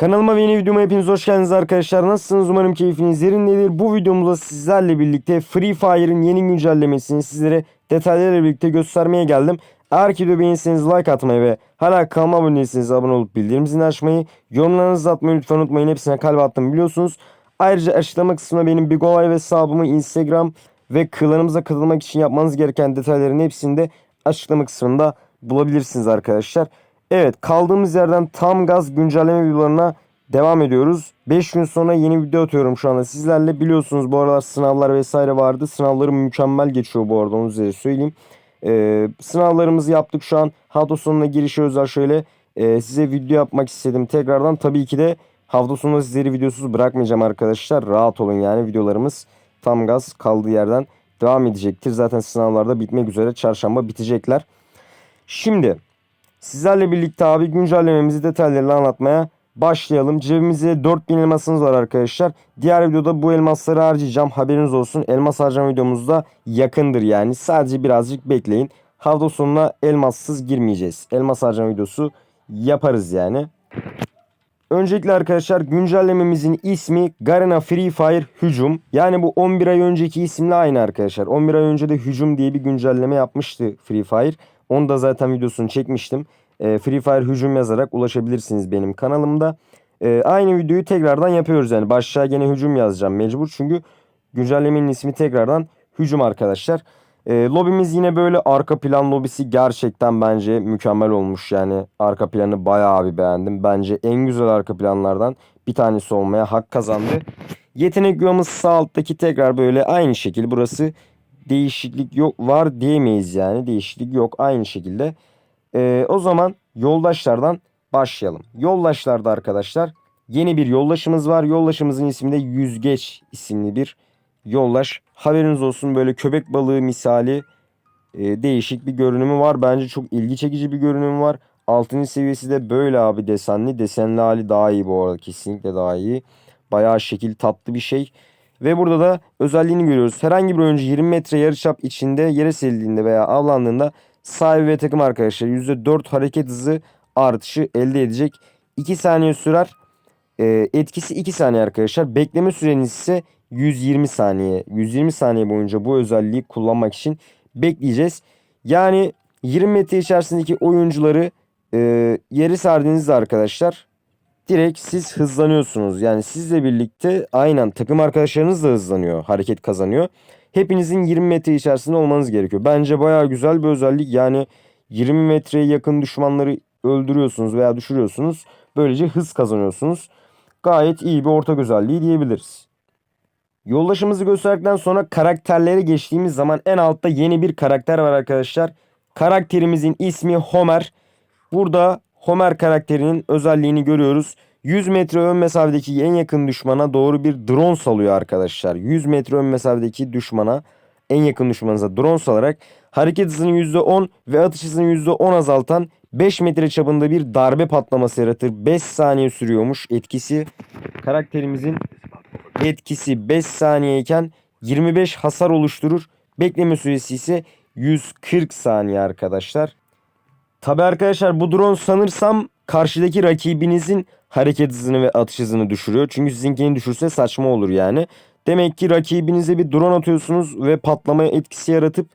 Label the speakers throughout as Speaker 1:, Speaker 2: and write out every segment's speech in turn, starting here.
Speaker 1: Kanalıma ve yeni videoma hepiniz hoş geldiniz arkadaşlar. Nasılsınız? Umarım keyfiniz yerindedir. Bu videomuzda sizlerle birlikte Free Fire'ın yeni güncellemesini sizlere detaylarıyla birlikte göstermeye geldim. Eğer ki beğenirseniz like atmayı ve hala kanalıma abone değilseniz abone olup bildirim zilini açmayı, yorumlarınızı atmayı lütfen unutmayın. Hepsine kalp attım biliyorsunuz. Ayrıca açıklama kısmına benim Big Olay hesabımı Instagram ve klanımıza katılmak için yapmanız gereken detayların hepsini de açıklama kısmında bulabilirsiniz arkadaşlar. Evet kaldığımız yerden tam gaz güncelleme videolarına devam ediyoruz. 5 gün sonra yeni video atıyorum şu anda sizlerle. Biliyorsunuz bu aralar sınavlar vesaire vardı. Sınavlarım mükemmel geçiyor bu arada onu size söyleyeyim. Ee, sınavlarımızı yaptık şu an. Hafta sonuna girişe özel şöyle e, size video yapmak istedim tekrardan. Tabii ki de hafta sonunda sizleri videosuz bırakmayacağım arkadaşlar. Rahat olun yani videolarımız tam gaz kaldığı yerden devam edecektir. Zaten sınavlarda bitmek üzere. Çarşamba bitecekler. Şimdi sizlerle birlikte abi güncellememizi detaylarıyla anlatmaya başlayalım. Cebimizde 4000 elmasımız var arkadaşlar. Diğer videoda bu elmasları harcayacağım. Haberiniz olsun. Elmas harcama videomuz da yakındır yani. Sadece birazcık bekleyin. Hafta sonuna elmassız girmeyeceğiz. Elmas harcama videosu yaparız yani. Öncelikle arkadaşlar güncellememizin ismi Garena Free Fire Hücum. Yani bu 11 ay önceki isimle aynı arkadaşlar. 11 ay önce de Hücum diye bir güncelleme yapmıştı Free Fire. Onu da zaten videosunu çekmiştim. E, Free Fire Hücum yazarak ulaşabilirsiniz benim kanalımda. E, aynı videoyu tekrardan yapıyoruz yani. Başlığa gene Hücum yazacağım mecbur. Çünkü güncellemenin ismi tekrardan Hücum arkadaşlar. E, lobimiz yine böyle arka plan lobisi gerçekten bence mükemmel olmuş yani. Arka planı bayağı bir beğendim. Bence en güzel arka planlardan bir tanesi olmaya hak kazandı. Yetenek yuvamız sağ alttaki tekrar böyle aynı şekil. Burası değişiklik yok var diyemeyiz yani. Değişiklik yok aynı şekilde. E, o zaman yoldaşlardan başlayalım. Yoldaşlarda arkadaşlar yeni bir yoldaşımız var. Yoldaşımızın ismi de Yüzgeç isimli bir yoldaş. Haberiniz olsun böyle köpek balığı misali e, değişik bir görünümü var. Bence çok ilgi çekici bir görünümü var. 6. seviyesi de böyle abi desenli. Desenli hali daha iyi bu arada kesinlikle daha iyi. Bayağı şekil tatlı bir şey. Ve burada da özelliğini görüyoruz. Herhangi bir oyuncu 20 metre yarıçap içinde yere serildiğinde veya avlandığında sahibi ve takım arkadaşlar %4 hareket hızı artışı elde edecek. 2 saniye sürer. E, etkisi 2 saniye arkadaşlar. Bekleme süreniz ise 120 saniye. 120 saniye boyunca bu özelliği kullanmak için bekleyeceğiz. Yani 20 metre içerisindeki oyuncuları e, yeri sardığınızda arkadaşlar direkt siz hızlanıyorsunuz. Yani sizle birlikte aynen takım arkadaşlarınız da hızlanıyor. Hareket kazanıyor. Hepinizin 20 metre içerisinde olmanız gerekiyor. Bence bayağı güzel bir özellik. Yani 20 metreye yakın düşmanları öldürüyorsunuz veya düşürüyorsunuz. Böylece hız kazanıyorsunuz. Gayet iyi bir ortak özelliği diyebiliriz. Yoldaşımızı gösterdikten sonra karakterlere geçtiğimiz zaman en altta yeni bir karakter var arkadaşlar. Karakterimizin ismi Homer. Burada Homer karakterinin özelliğini görüyoruz. 100 metre ön mesafedeki en yakın düşmana doğru bir drone salıyor arkadaşlar. 100 metre ön mesafedeki düşmana en yakın düşmanınıza drone salarak hareket hızını %10 ve atış hızını %10 azaltan 5 metre çapında bir darbe patlaması yaratır. 5 saniye sürüyormuş etkisi. Karakterimizin etkisi 5 saniyeyken 25 hasar oluşturur. Bekleme süresi ise 140 saniye arkadaşlar. Tabi arkadaşlar bu drone sanırsam karşıdaki rakibinizin hareket hızını ve atış hızını düşürüyor. Çünkü sizinkini düşürse saçma olur yani. Demek ki rakibinize bir drone atıyorsunuz ve patlamaya etkisi yaratıp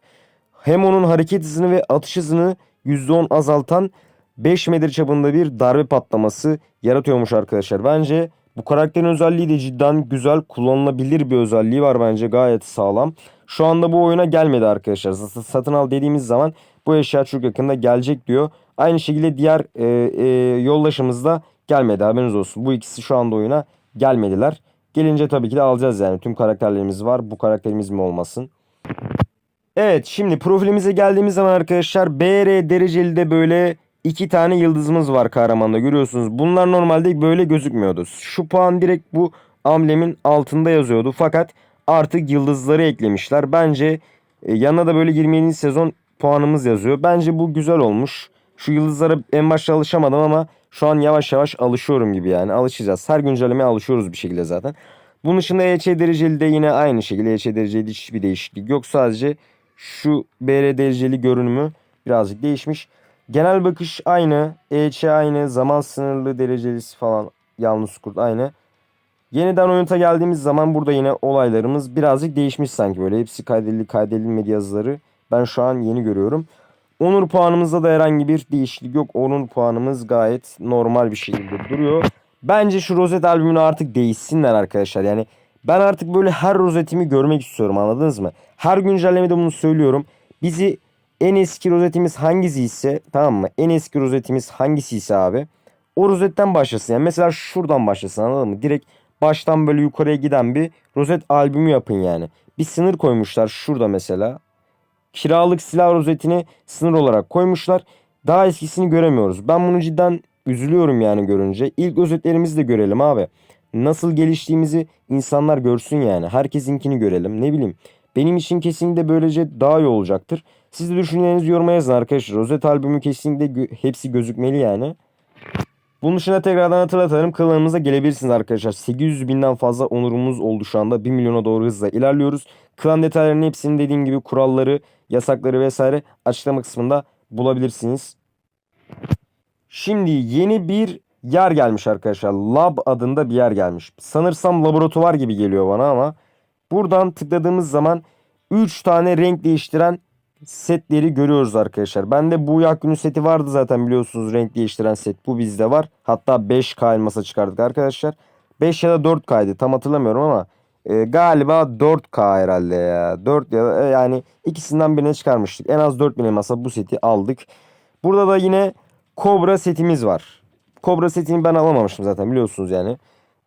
Speaker 1: hem onun hareket hızını ve atış hızını %10 azaltan 5 metre çapında bir darbe patlaması yaratıyormuş arkadaşlar. Bence bu karakterin özelliği de cidden güzel kullanılabilir bir özelliği var bence gayet sağlam. Şu anda bu oyuna gelmedi arkadaşlar. Satın al dediğimiz zaman bu eşya çok yakında gelecek diyor. Aynı şekilde diğer e, e, yoldaşımız da gelmedi haberiniz olsun. Bu ikisi şu anda oyuna gelmediler. Gelince tabii ki de alacağız yani. Tüm karakterlerimiz var. Bu karakterimiz mi olmasın? Evet şimdi profilimize geldiğimiz zaman arkadaşlar BR dereceli de böyle iki tane yıldızımız var kahramanda görüyorsunuz. Bunlar normalde böyle gözükmüyordu. Şu puan direkt bu amblemin altında yazıyordu. Fakat artık yıldızları eklemişler. Bence e, yanına da böyle 27. sezon puanımız yazıyor. Bence bu güzel olmuş. Şu yıldızlara en başta alışamadım ama şu an yavaş yavaş alışıyorum gibi yani. Alışacağız. Her güncellemeye alışıyoruz bir şekilde zaten. Bunun dışında EÇ dereceli de yine aynı şekilde. EÇ dereceli hiçbir değişiklik yok. Sadece şu BR dereceli görünümü birazcık değişmiş. Genel bakış aynı. EÇ aynı. Zaman sınırlı derecelisi falan Yalnız kurt aynı. Yeniden oyunta geldiğimiz zaman burada yine olaylarımız birazcık değişmiş sanki böyle. Hepsi kaydedildi kaydedilmedi yazıları. Ben şu an yeni görüyorum. Onur puanımızda da herhangi bir değişiklik yok. Onur puanımız gayet normal bir şekilde duruyor. Bence şu rozet albümünü artık değişsinler arkadaşlar. Yani ben artık böyle her rozetimi görmek istiyorum anladınız mı? Her güncellemede bunu söylüyorum. Bizi en eski rozetimiz hangisi ise tamam mı? En eski rozetimiz hangisi ise abi. O rozetten başlasın. Yani mesela şuradan başlasın anladın mı? Direkt baştan böyle yukarıya giden bir rozet albümü yapın yani. Bir sınır koymuşlar şurada mesela. Kiralık silah rozetini sınır olarak koymuşlar. Daha eskisini göremiyoruz. Ben bunu cidden üzülüyorum yani görünce. İlk rozetlerimizi de görelim abi. Nasıl geliştiğimizi insanlar görsün yani. Herkesinkini görelim. Ne bileyim. Benim için kesinlikle böylece daha iyi olacaktır. Siz de düşüncelerinizi yoruma yazın arkadaşlar. Rozet albümü kesinlikle gö- hepsi gözükmeli yani. Bunun dışında tekrardan hatırlatalım. Kanalımıza gelebilirsiniz arkadaşlar. 800 binden fazla onurumuz oldu şu anda. 1 milyona doğru hızla ilerliyoruz. Klan detaylarının hepsini dediğim gibi kuralları, yasakları vesaire açıklama kısmında bulabilirsiniz. Şimdi yeni bir yer gelmiş arkadaşlar. Lab adında bir yer gelmiş. Sanırsam laboratuvar gibi geliyor bana ama buradan tıkladığımız zaman 3 tane renk değiştiren setleri görüyoruz arkadaşlar. Bende bu yak günü seti vardı zaten biliyorsunuz renk değiştiren set bu bizde var. Hatta 5K elmasa çıkardık arkadaşlar. 5 ya da 4K'ydı tam hatırlamıyorum ama e, galiba 4K herhalde ya. 4 ya da e, yani ikisinden birine çıkarmıştık. En az 4000 elmasa bu seti aldık. Burada da yine Cobra setimiz var. Cobra setini ben alamamıştım zaten biliyorsunuz yani.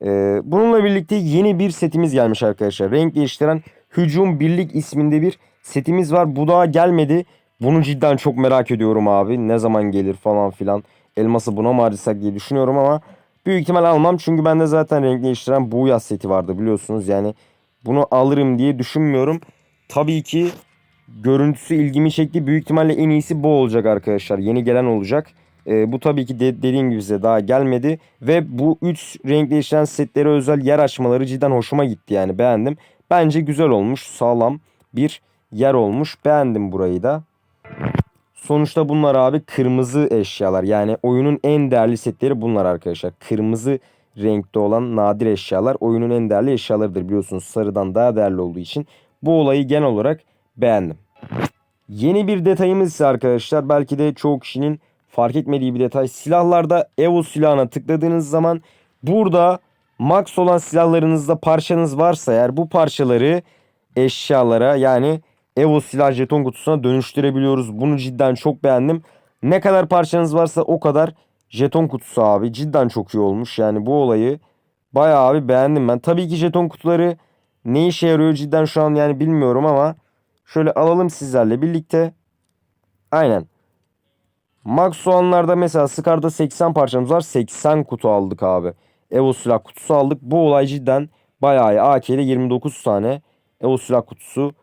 Speaker 1: E, bununla birlikte yeni bir setimiz gelmiş arkadaşlar. Renk değiştiren Hücum Birlik isminde bir setimiz var. Bu daha gelmedi. Bunu cidden çok merak ediyorum abi. Ne zaman gelir falan filan. Elması buna mı diye düşünüyorum ama büyük ihtimal almam. Çünkü bende zaten renk değiştiren bu yaz seti vardı biliyorsunuz. Yani bunu alırım diye düşünmüyorum. Tabii ki görüntüsü ilgimi çekti. Büyük ihtimalle en iyisi bu olacak arkadaşlar. Yeni gelen olacak. Ee, bu tabii ki de, dediğim gibi size daha gelmedi. Ve bu 3 renk değiştiren setlere özel yer açmaları cidden hoşuma gitti yani beğendim. Bence güzel olmuş sağlam bir yer olmuş. Beğendim burayı da. Sonuçta bunlar abi kırmızı eşyalar. Yani oyunun en değerli setleri bunlar arkadaşlar. Kırmızı renkte olan nadir eşyalar oyunun en değerli eşyalarıdır biliyorsunuz. Sarıdan daha değerli olduğu için bu olayı genel olarak beğendim. Yeni bir detayımız ise arkadaşlar belki de çoğu kişinin fark etmediği bir detay. Silahlarda Evo silahına tıkladığınız zaman burada max olan silahlarınızda parçanız varsa eğer bu parçaları eşyalara yani Evo silah jeton kutusuna dönüştürebiliyoruz. Bunu cidden çok beğendim. Ne kadar parçanız varsa o kadar jeton kutusu abi. Cidden çok iyi olmuş. Yani bu olayı bayağı abi beğendim ben. Tabii ki jeton kutuları ne işe yarıyor cidden şu an yani bilmiyorum ama şöyle alalım sizlerle birlikte. Aynen. Max soğanlarda mesela Scar'da 80 parçamız var. 80 kutu aldık abi. Evo silah kutusu aldık. Bu olay cidden bayağı iyi. AK'de 29 tane Evo silah kutusu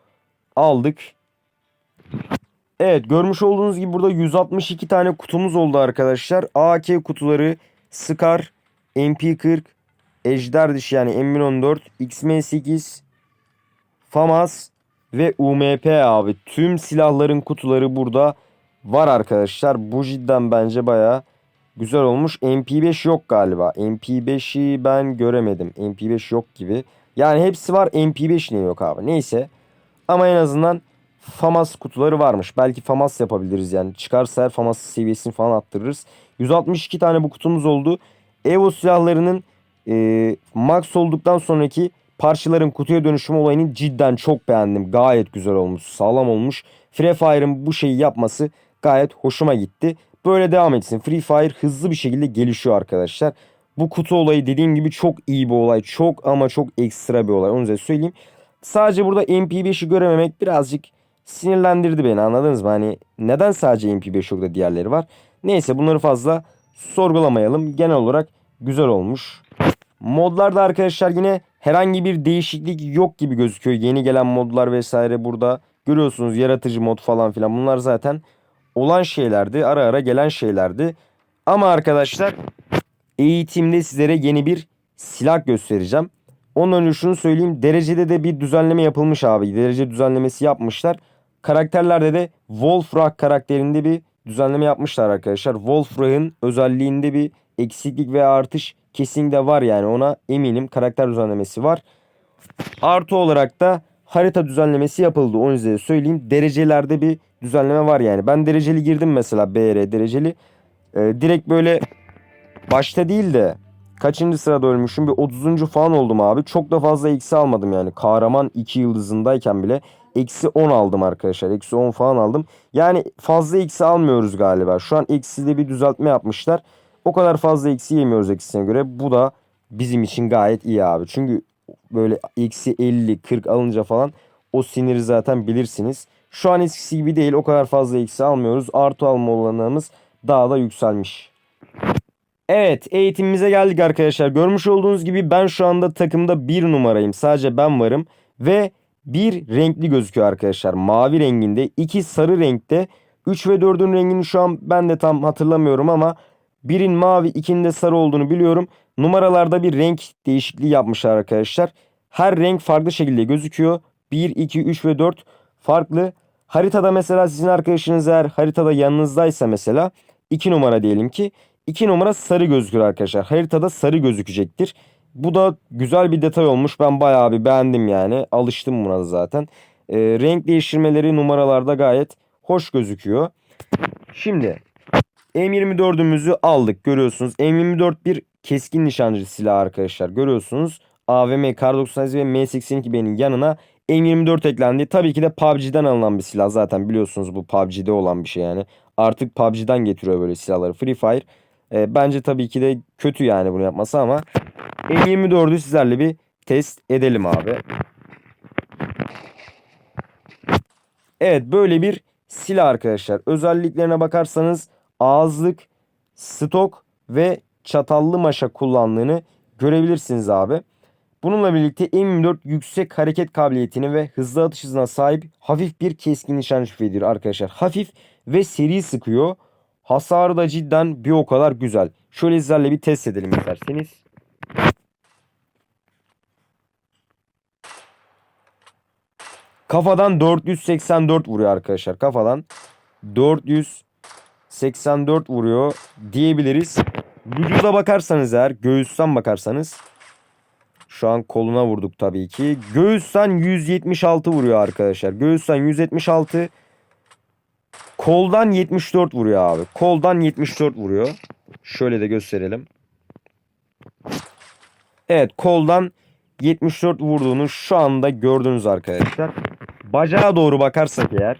Speaker 1: aldık. Evet görmüş olduğunuz gibi burada 162 tane kutumuz oldu arkadaşlar. AK kutuları Scar, MP40, Ejder dişi yani M1014, XM8, FAMAS ve UMP abi. Tüm silahların kutuları burada var arkadaşlar. Bu cidden bence baya güzel olmuş. MP5 yok galiba. MP5'i ben göremedim. MP5 yok gibi. Yani hepsi var MP5 niye yok abi. Neyse. Ama en azından FAMAS kutuları varmış. Belki FAMAS yapabiliriz yani. Çıkarsa eğer FAMAS seviyesini falan attırırız. 162 tane bu kutumuz oldu. Evo silahlarının e, max olduktan sonraki parçaların kutuya dönüşüm olayını cidden çok beğendim. Gayet güzel olmuş. Sağlam olmuş. Free Fire'ın bu şeyi yapması gayet hoşuma gitti. Böyle devam etsin. Free Fire hızlı bir şekilde gelişiyor arkadaşlar. Bu kutu olayı dediğim gibi çok iyi bir olay. Çok ama çok ekstra bir olay. Onu size söyleyeyim. Sadece burada MP5'i görememek birazcık sinirlendirdi beni anladınız mı? Hani neden sadece MP5 yok da diğerleri var? Neyse bunları fazla sorgulamayalım. Genel olarak güzel olmuş. Modlarda arkadaşlar yine herhangi bir değişiklik yok gibi gözüküyor. Yeni gelen modlar vesaire burada görüyorsunuz yaratıcı mod falan filan bunlar zaten olan şeylerdi. Ara ara gelen şeylerdi. Ama arkadaşlar eğitimde sizlere yeni bir silah göstereceğim. Ondan önce şunu söyleyeyim. Derecede de bir düzenleme yapılmış abi. Derece düzenlemesi yapmışlar. Karakterlerde de Wolfrag karakterinde bir düzenleme yapmışlar arkadaşlar. Wolfrag'ın özelliğinde bir eksiklik veya artış kesinlikle var yani ona eminim. Karakter düzenlemesi var. Artı olarak da harita düzenlemesi yapıldı. Onu size söyleyeyim. Derecelerde bir düzenleme var yani. Ben dereceli girdim mesela BR dereceli. Ee, direkt böyle başta değil de kaçıncı sırada ölmüşüm bir 30. falan oldum abi. Çok da fazla eksi almadım yani. Kahraman 2 yıldızındayken bile eksi 10 aldım arkadaşlar. Eksi 10 falan aldım. Yani fazla eksi almıyoruz galiba. Şu an ekside bir düzeltme yapmışlar. O kadar fazla eksi yemiyoruz eksisine göre. Bu da bizim için gayet iyi abi. Çünkü böyle eksi 50 40 alınca falan o siniri zaten bilirsiniz. Şu an eskisi gibi değil. O kadar fazla eksi almıyoruz. Artı alma olanağımız daha da yükselmiş. Evet eğitimimize geldik arkadaşlar. Görmüş olduğunuz gibi ben şu anda takımda bir numarayım. Sadece ben varım. Ve bir renkli gözüküyor arkadaşlar. Mavi renginde. iki sarı renkte. 3 ve 4'ün rengini şu an ben de tam hatırlamıyorum ama birin mavi ikinin de sarı olduğunu biliyorum. Numaralarda bir renk değişikliği yapmışlar arkadaşlar. Her renk farklı şekilde gözüküyor. 1, 2, 3 ve 4 farklı. Haritada mesela sizin arkadaşınız eğer haritada yanınızdaysa mesela 2 numara diyelim ki 2 numara sarı gözükür arkadaşlar. Haritada sarı gözükecektir. Bu da güzel bir detay olmuş. Ben bayağı bir beğendim yani. Alıştım buna da zaten. Ee, renk değiştirmeleri numaralarda gayet hoş gözüküyor. Şimdi M24'ümüzü aldık görüyorsunuz. M24 bir keskin nişancı silahı arkadaşlar görüyorsunuz. AVM, Kar 98 ve M82B'nin yanına M24 eklendi. Tabii ki de PUBG'den alınan bir silah zaten biliyorsunuz bu PUBG'de olan bir şey yani. Artık PUBG'den getiriyor böyle silahları Free Fire. E, bence tabii ki de kötü yani bunu yapması ama M24'ü sizlerle bir test edelim abi. Evet böyle bir silah arkadaşlar. Özelliklerine bakarsanız ağızlık, stok ve çatallı maşa kullandığını görebilirsiniz abi. Bununla birlikte M24 yüksek hareket kabiliyetine ve hızlı atış hızına sahip hafif bir keskin nişan tüfeğidir arkadaşlar. Hafif ve seri sıkıyor. Hasarı da cidden bir o kadar güzel. Şöyle sizlerle bir test edelim isterseniz. Kafadan 484 vuruyor arkadaşlar. Kafadan 484 vuruyor diyebiliriz. Vücuda bakarsanız eğer göğüsten bakarsanız şu an koluna vurduk tabii ki. Göğüsten 176 vuruyor arkadaşlar. Göğüsten 176 koldan 74 vuruyor abi. Koldan 74 vuruyor. Şöyle de gösterelim. Evet koldan 74 vurduğunu şu anda gördünüz arkadaşlar. Bacağa doğru bakarsak eğer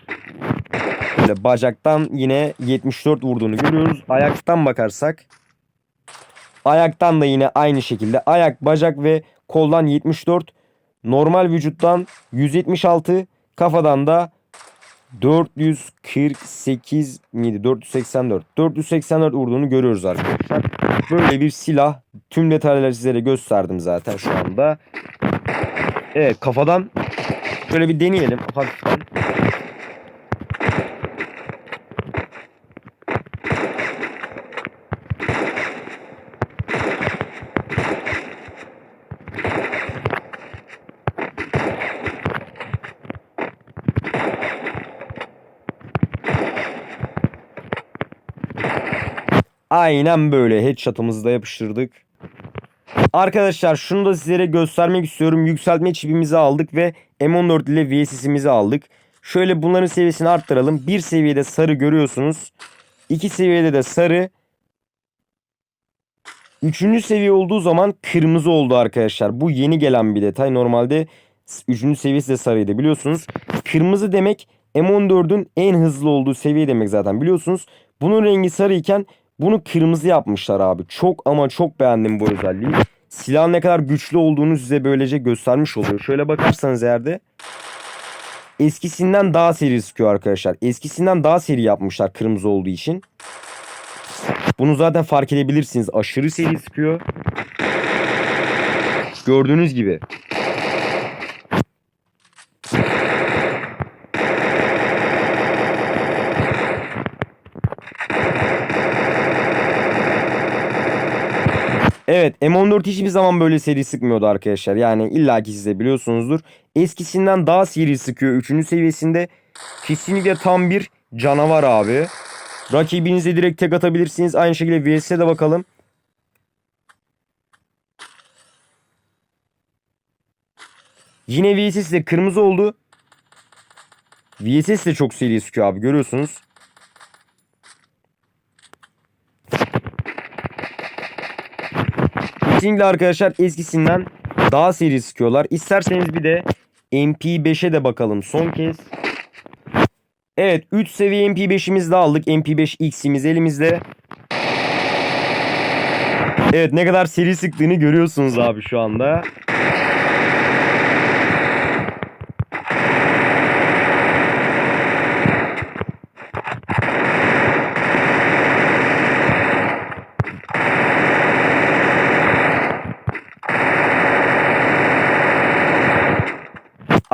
Speaker 1: böyle bacaktan yine 74 vurduğunu görüyoruz. Ayaktan bakarsak ayaktan da yine aynı şekilde ayak, bacak ve koldan 74, normal vücuttan 176, kafadan da 448 miydi? 484. 484 vurduğunu görüyoruz arkadaşlar. Böyle bir silah. Tüm detayları sizlere gösterdim zaten şu anda. Evet kafadan şöyle bir deneyelim hafiften. Aynen böyle headshot'ımızı da yapıştırdık. Arkadaşlar şunu da sizlere göstermek istiyorum. Yükseltme çipimizi aldık ve M14 ile VSS'imizi aldık. Şöyle bunların seviyesini arttıralım. Bir seviyede sarı görüyorsunuz. İki seviyede de sarı. Üçüncü seviye olduğu zaman kırmızı oldu arkadaşlar. Bu yeni gelen bir detay. Normalde üçüncü seviyesi de sarıydı biliyorsunuz. Kırmızı demek M14'ün en hızlı olduğu seviye demek zaten biliyorsunuz. Bunun rengi sarıyken bunu kırmızı yapmışlar abi. Çok ama çok beğendim bu özelliği. Silahın ne kadar güçlü olduğunu size böylece göstermiş oluyor. Şöyle bakarsanız eğer de eskisinden daha seri sıkıyor arkadaşlar. Eskisinden daha seri yapmışlar kırmızı olduğu için. Bunu zaten fark edebilirsiniz. Aşırı seri sıkıyor. Gördüğünüz gibi. Evet M14 hiçbir zaman böyle seri sıkmıyordu arkadaşlar. Yani illaki siz de biliyorsunuzdur. Eskisinden daha seri sıkıyor. Üçüncü seviyesinde kesinlikle tam bir canavar abi. Rakibinize direkt tek atabilirsiniz. Aynı şekilde VS'e de bakalım. Yine VSS de kırmızı oldu. VSS de çok seri sıkıyor abi görüyorsunuz. Kesinlikle arkadaşlar eskisinden daha seri sıkıyorlar. İsterseniz bir de MP5'e de bakalım son kez. Evet 3 seviye MP5'imizi de aldık. MP5X'imiz elimizde. Evet ne kadar seri sıktığını görüyorsunuz abi şu anda.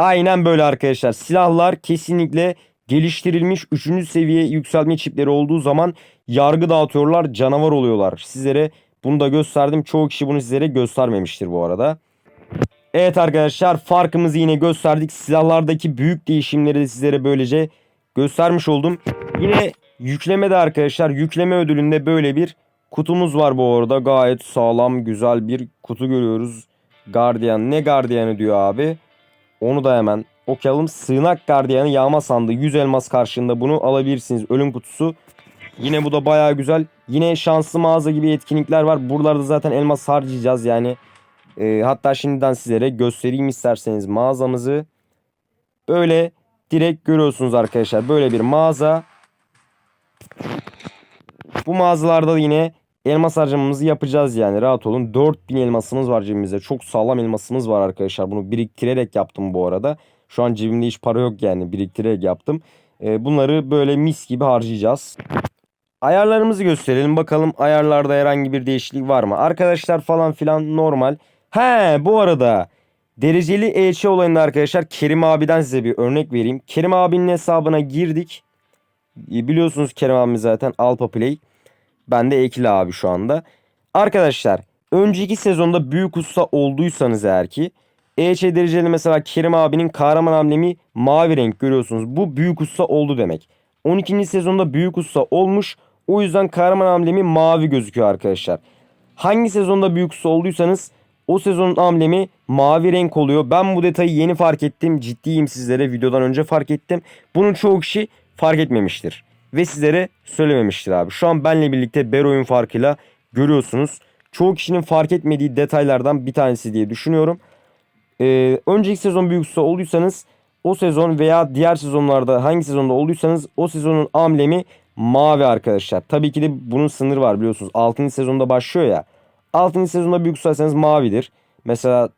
Speaker 1: Aynen böyle arkadaşlar. Silahlar kesinlikle geliştirilmiş 3. seviye yükseltme çipleri olduğu zaman yargı dağıtıyorlar, canavar oluyorlar. Sizlere bunu da gösterdim. Çoğu kişi bunu sizlere göstermemiştir bu arada. Evet arkadaşlar farkımızı yine gösterdik. Silahlardaki büyük değişimleri de sizlere böylece göstermiş oldum. Yine yüklemede arkadaşlar yükleme ödülünde böyle bir kutumuz var bu arada. Gayet sağlam güzel bir kutu görüyoruz. Guardian ne Guardian'ı diyor abi. Onu da hemen okuyalım. Sığınak gardiyanı yağma sandığı 100 elmas karşılığında bunu alabilirsiniz. Ölüm kutusu. Yine bu da baya güzel. Yine şanslı mağaza gibi etkinlikler var. Buralarda zaten elmas harcayacağız yani. E, hatta şimdiden sizlere göstereyim isterseniz mağazamızı. Böyle direkt görüyorsunuz arkadaşlar. Böyle bir mağaza. Bu mağazalarda da yine elmas harcamamızı yapacağız yani rahat olun. 4000 elmasımız var cebimizde. Çok sağlam elmasımız var arkadaşlar. Bunu biriktirerek yaptım bu arada. Şu an cebimde hiç para yok yani biriktirerek yaptım. Ee, bunları böyle mis gibi harcayacağız. Ayarlarımızı gösterelim bakalım ayarlarda herhangi bir değişiklik var mı? Arkadaşlar falan filan normal. He bu arada dereceli EÇ olayında arkadaşlar Kerim abiden size bir örnek vereyim. Kerim abinin hesabına girdik. E, Biliyorsunuz Kerim abimiz zaten Alpa Play. Ben de Ekili abi şu anda. Arkadaşlar önceki sezonda büyük usta olduysanız eğer ki EÇ dereceli mesela Kerim abinin kahraman amblemi mavi renk görüyorsunuz. Bu büyük usta oldu demek. 12. sezonda büyük usta olmuş. O yüzden kahraman amblemi mavi gözüküyor arkadaşlar. Hangi sezonda büyük usta olduysanız o sezonun amblemi mavi renk oluyor. Ben bu detayı yeni fark ettim. Ciddiyim sizlere videodan önce fark ettim. Bunun çoğu kişi fark etmemiştir. Ve sizlere söylememiştir abi. Şu an benle birlikte Bero'yun farkıyla görüyorsunuz. Çoğu kişinin fark etmediği detaylardan bir tanesi diye düşünüyorum. Ee, önceki sezon büyük olduysanız o sezon veya diğer sezonlarda hangi sezonda olduysanız o sezonun amblemi mavi arkadaşlar. Tabii ki de bunun sınırı var biliyorsunuz. 6. sezonda başlıyor ya. 6. sezonda büyük ustaysanız mavidir. Mesela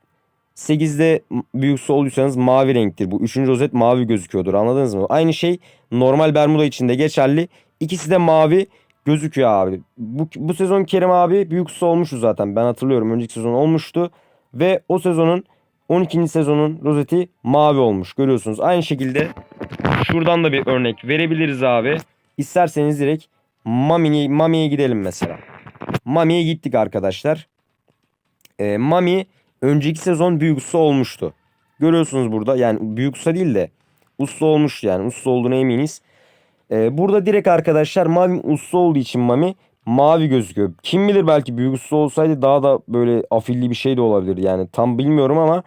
Speaker 1: 8'de büyük olduysanız mavi renktir. Bu 3. rozet mavi gözüküyordur anladınız mı? Aynı şey normal Bermuda için de geçerli. İkisi de mavi gözüküyor abi. Bu, bu sezon Kerim abi büyük olmuştu zaten. Ben hatırlıyorum önceki sezon olmuştu. Ve o sezonun 12. sezonun rozeti mavi olmuş. Görüyorsunuz. Aynı şekilde şuradan da bir örnek verebiliriz abi. İsterseniz direkt Mami'ye Mami'ye gidelim mesela. Mami'ye gittik arkadaşlar. Ee, Mami önceki sezon büyük usta olmuştu. Görüyorsunuz burada yani büyük usta değil de usta olmuş yani usta olduğuna eminiz. Ee, burada direkt arkadaşlar Mami usta olduğu için Mami mavi gözüküyor. Kim bilir belki büyük usta olsaydı daha da böyle afilli bir şey de olabilir yani tam bilmiyorum ama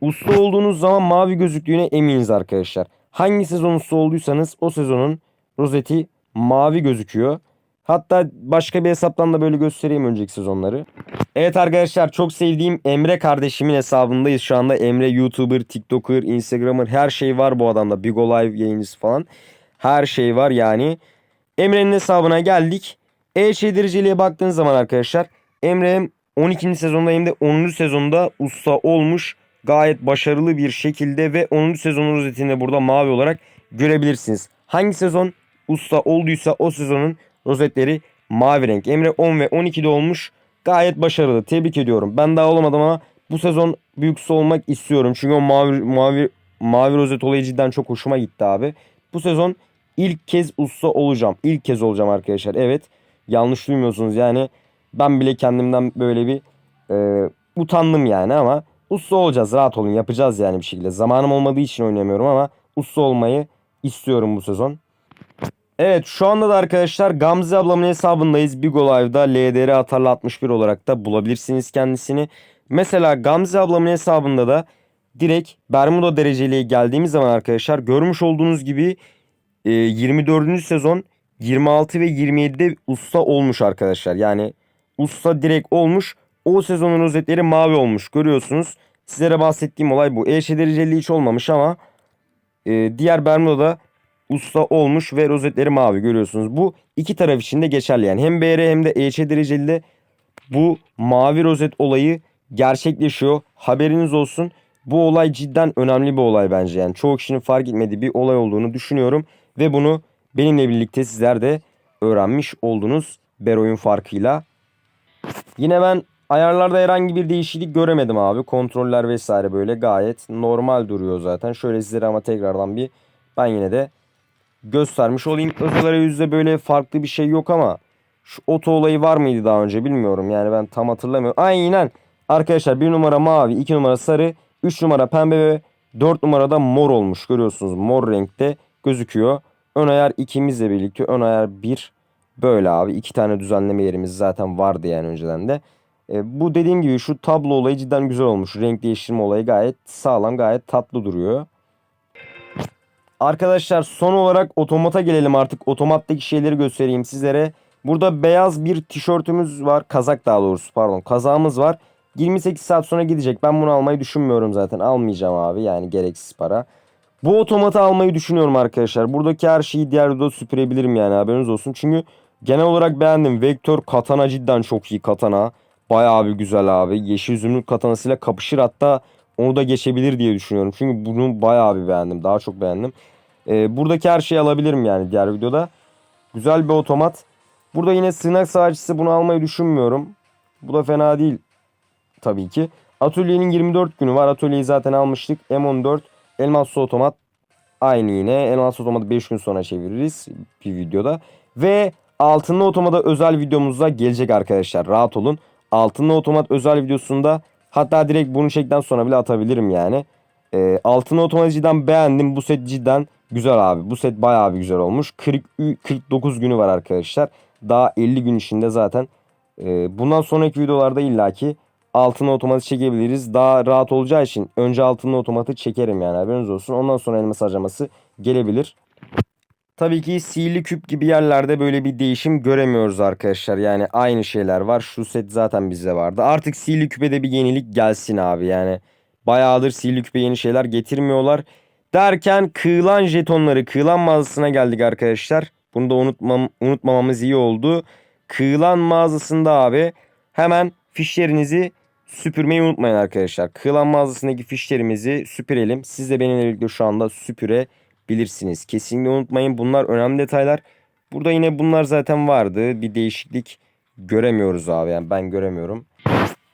Speaker 1: usta olduğunuz zaman mavi gözüktüğüne eminiz arkadaşlar. Hangi sezon usta olduysanız o sezonun rozeti mavi gözüküyor. Hatta başka bir hesaptan da böyle göstereyim önceki sezonları. Evet arkadaşlar çok sevdiğim Emre kardeşimin hesabındayız şu anda. Emre YouTuber, TikToker, Instagramer her şey var bu adamda. Big O Live yayıncısı falan. Her şey var yani. Emre'nin hesabına geldik. E-Ç dereceliğe baktığınız zaman arkadaşlar Emre hem 12. sezonda hem de 10. sezonda usta olmuş. Gayet başarılı bir şekilde ve 10. sezonun rozetinde burada mavi olarak görebilirsiniz. Hangi sezon usta olduysa o sezonun rozetleri mavi renk. Emre 10 ve 12'de olmuş. Gayet başarılı. Tebrik ediyorum. Ben daha olamadım ama bu sezon büyük usta olmak istiyorum. Çünkü o mavi mavi mavi rozet olayı cidden çok hoşuma gitti abi. Bu sezon ilk kez usta olacağım. İlk kez olacağım arkadaşlar. Evet. Yanlış duymuyorsunuz yani. Ben bile kendimden böyle bir e, utandım yani ama usta olacağız. Rahat olun. Yapacağız yani bir şekilde. Zamanım olmadığı için oynayamıyorum ama usta olmayı istiyorum bu sezon. Evet şu anda da arkadaşlar Gamze ablamın hesabındayız. Big Live'da LDR atarlı 61 olarak da bulabilirsiniz kendisini. Mesela Gamze ablamın hesabında da direkt Bermuda dereceliğe geldiğimiz zaman arkadaşlar görmüş olduğunuz gibi e, 24. sezon 26 ve 27'de usta olmuş arkadaşlar. Yani usta direkt olmuş. O sezonun rozetleri mavi olmuş görüyorsunuz. Sizlere bahsettiğim olay bu. EŞ dereceli hiç olmamış ama e, diğer Bermuda'da usta olmuş ve rozetleri mavi görüyorsunuz. Bu iki taraf için de geçerli yani. Hem BR hem de EÇ dereceli de bu mavi rozet olayı gerçekleşiyor. Haberiniz olsun. Bu olay cidden önemli bir olay bence. Yani çoğu kişinin fark etmediği bir olay olduğunu düşünüyorum. Ve bunu benimle birlikte sizler de öğrenmiş oldunuz Beroy'un farkıyla. Yine ben ayarlarda herhangi bir değişiklik göremedim abi. Kontroller vesaire böyle gayet normal duruyor zaten. Şöyle sizlere ama tekrardan bir ben yine de göstermiş olayım. Özel arayüzde böyle farklı bir şey yok ama şu oto olayı var mıydı daha önce bilmiyorum. Yani ben tam hatırlamıyorum. Aynen arkadaşlar bir numara mavi, iki numara sarı, üç numara pembe ve dört numarada mor olmuş. Görüyorsunuz mor renkte gözüküyor. Ön ayar ikimizle birlikte ön ayar bir böyle abi. iki tane düzenleme yerimiz zaten vardı yani önceden de. E, bu dediğim gibi şu tablo olayı cidden güzel olmuş. Renk değiştirme olayı gayet sağlam gayet tatlı duruyor. Arkadaşlar son olarak otomata gelelim artık. Otomattaki şeyleri göstereyim sizlere. Burada beyaz bir tişörtümüz var. Kazak daha doğrusu pardon. Kazağımız var. 28 saat sonra gidecek. Ben bunu almayı düşünmüyorum zaten. Almayacağım abi yani gereksiz para. Bu otomatı almayı düşünüyorum arkadaşlar. Buradaki her şeyi diğer videoda süpürebilirim yani haberiniz olsun. Çünkü genel olarak beğendim. Vektör katana cidden çok iyi katana. Bayağı bir güzel abi. Yeşil zümrüt katanasıyla kapışır hatta onu da geçebilir diye düşünüyorum. Çünkü bunu bayağı bir beğendim. Daha çok beğendim. Ee, buradaki her şeyi alabilirim yani diğer videoda. Güzel bir otomat. Burada yine sığınak sağcısı bunu almayı düşünmüyorum. Bu da fena değil tabii ki. Atölyenin 24 günü var. Atölyeyi zaten almıştık. M14 elmaslı otomat. Aynı yine. Elmaslı otomatı 5 gün sonra çeviririz bir videoda. Ve altınlı otomata özel videomuzda gelecek arkadaşlar. Rahat olun. Altınlı otomat özel videosunda hatta direkt bunu çekten sonra bile atabilirim yani. E, altın otomaticiden beğendim. Bu set cidden güzel abi. Bu set bayağı bir güzel olmuş. 40, 49 günü var arkadaşlar. Daha 50 gün içinde zaten. E, bundan sonraki videolarda illaki altın otomatı çekebiliriz. Daha rahat olacağı için önce altınlı otomatı çekerim yani haberiniz olsun. Ondan sonra elmas harcaması gelebilir. Tabii ki sihirli küp gibi yerlerde böyle bir değişim göremiyoruz arkadaşlar. Yani aynı şeyler var. Şu set zaten bizde vardı. Artık sihirli küpe de bir yenilik gelsin abi. Yani bayağıdır sihirli küpe yeni şeyler getirmiyorlar. Derken kığılan jetonları, kığılan mağazasına geldik arkadaşlar. Bunu da unutmam, unutmamamız iyi oldu. Kığılan mağazasında abi hemen fişlerinizi süpürmeyi unutmayın arkadaşlar. Kığılan mağazasındaki fişlerimizi süpürelim. Siz de benimle birlikte şu anda süpürebilirsiniz. Kesinlikle unutmayın bunlar önemli detaylar. Burada yine bunlar zaten vardı. Bir değişiklik göremiyoruz abi. Yani ben göremiyorum.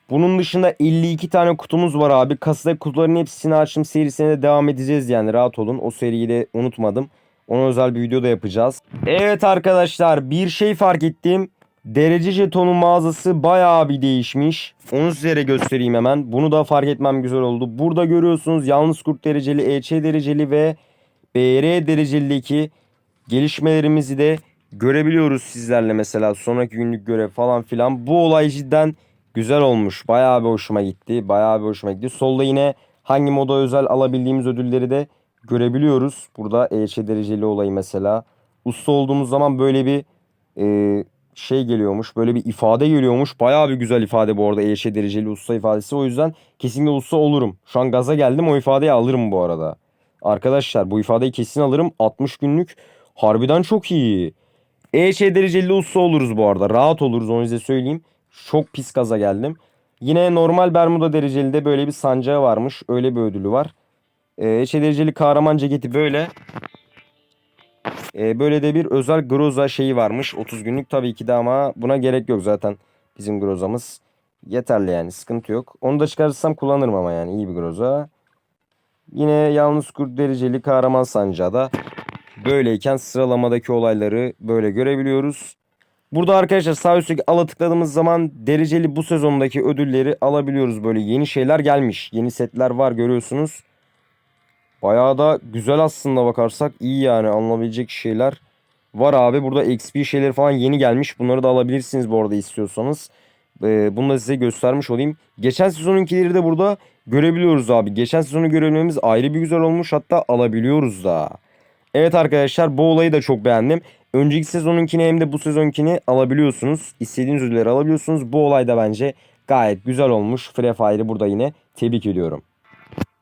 Speaker 1: Bunun dışında 52 tane kutumuz var abi. Kasada kutuların hepsini açtım serisine de devam edeceğiz yani rahat olun. O seriyi de unutmadım. Ona özel bir video da yapacağız. Evet arkadaşlar bir şey fark ettim. Derece jetonu mağazası bayağı bir değişmiş. Onu sizlere göstereyim hemen. Bunu da fark etmem güzel oldu. Burada görüyorsunuz yalnız kurt dereceli, EÇ dereceli ve BR derecelideki gelişmelerimizi de görebiliyoruz sizlerle mesela sonraki günlük görev falan filan. Bu olay cidden güzel olmuş. Bayağı bir hoşuma gitti. Bayağı bir hoşuma gitti. Solda yine hangi moda özel alabildiğimiz ödülleri de görebiliyoruz. Burada EÇ dereceli olayı mesela. Usta olduğumuz zaman böyle bir e, şey geliyormuş. Böyle bir ifade geliyormuş. Bayağı bir güzel ifade bu arada EŞ dereceli usta ifadesi. O yüzden kesinlikle usta olurum. Şu an gaza geldim o ifadeyi alırım bu arada. Arkadaşlar bu ifadeyi kesin alırım. 60 günlük harbiden çok iyi. EŞ dereceli usta oluruz bu arada. Rahat oluruz onu size söyleyeyim. Çok pis gaza geldim. Yine normal Bermuda dereceli de böyle bir sancağı varmış. Öyle bir ödülü var. EŞ dereceli kahraman ceketi böyle. Ee, böyle de bir özel groza şeyi varmış. 30 günlük tabii ki de ama buna gerek yok zaten. Bizim grozamız yeterli yani sıkıntı yok. Onu da çıkarırsam kullanırım ama yani iyi bir groza. Yine yalnız kurt dereceli kahraman sancağı da böyleyken sıralamadaki olayları böyle görebiliyoruz. Burada arkadaşlar sağ üstteki ala tıkladığımız zaman dereceli bu sezondaki ödülleri alabiliyoruz. Böyle yeni şeyler gelmiş. Yeni setler var görüyorsunuz. Bayağı da güzel aslında bakarsak iyi yani alınabilecek şeyler var abi. Burada XP şeyleri falan yeni gelmiş. Bunları da alabilirsiniz bu arada istiyorsanız. Ee, bunu da size göstermiş olayım. Geçen sezonunkileri de burada görebiliyoruz abi. Geçen sezonu görebilmemiz ayrı bir güzel olmuş. Hatta alabiliyoruz da. Evet arkadaşlar bu olayı da çok beğendim. Önceki sezonunkini hem de bu sezonkini alabiliyorsunuz. İstediğiniz ödülleri alabiliyorsunuz. Bu olay da bence gayet güzel olmuş. Free Fire'ı burada yine tebrik ediyorum.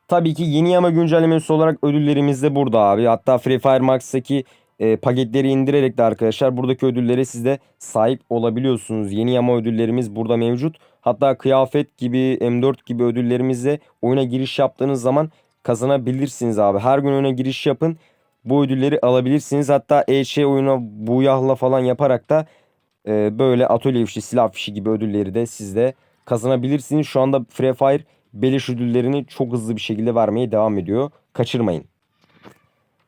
Speaker 1: Tabii ki yeni yama güncellemesi olarak ödüllerimiz de burada abi. Hatta Free Fire Max'taki e, paketleri indirerek de arkadaşlar buradaki ödüllere siz de sahip olabiliyorsunuz. Yeni yama ödüllerimiz burada mevcut. Hatta kıyafet gibi M4 gibi ödüllerimizle oyuna giriş yaptığınız zaman kazanabilirsiniz abi. Her gün oyuna giriş yapın. Bu ödülleri alabilirsiniz. Hatta EŞ oyuna buyahla falan yaparak da e, böyle atölye fişi, silah fişi gibi ödülleri de siz de kazanabilirsiniz. Şu anda Free Fire beleş ödüllerini çok hızlı bir şekilde vermeye devam ediyor. Kaçırmayın.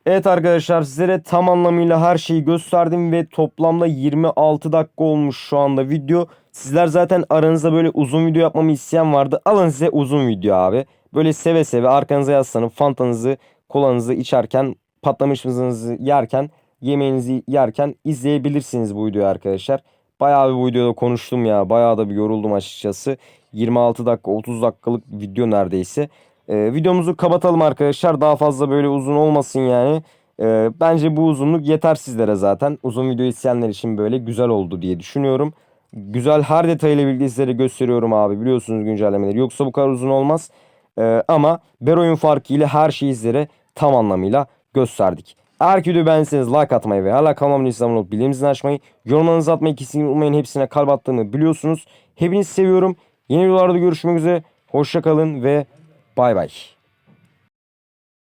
Speaker 1: Evet arkadaşlar sizlere tam anlamıyla her şeyi gösterdim ve toplamda 26 dakika olmuş şu anda video. Sizler zaten aranızda böyle uzun video yapmamı isteyen vardı. Alın size uzun video abi. Böyle seve seve arkanıza yaslanıp fantanızı, kolanızı içerken, patlamış mızınızı yerken, yemeğinizi yerken izleyebilirsiniz bu videoyu arkadaşlar. Bayağı bir bu videoda konuştum ya. Bayağı da bir yoruldum açıkçası. 26 dakika 30 dakikalık video neredeyse. Ee, videomuzu kapatalım arkadaşlar. Daha fazla böyle uzun olmasın yani. Ee, bence bu uzunluk yeter sizlere zaten. Uzun video isteyenler için böyle güzel oldu diye düşünüyorum. Güzel her detayıyla birlikte sizlere gösteriyorum abi. Biliyorsunuz güncellemeleri. Yoksa bu kadar uzun olmaz. Ee, ama Beroy'un farkı ile her şeyi sizlere tam anlamıyla gösterdik. Eğer ki videoyu like atmayı ve hala kanalıma abone olup bildiriminizi açmayı, yorumlarınızı atmayı kesinlikle unutmayın. Hepsine kalp attığımı biliyorsunuz. Hepinizi seviyorum. Yeni videolarda görüşmek üzere. Hoşçakalın ve Bye bye.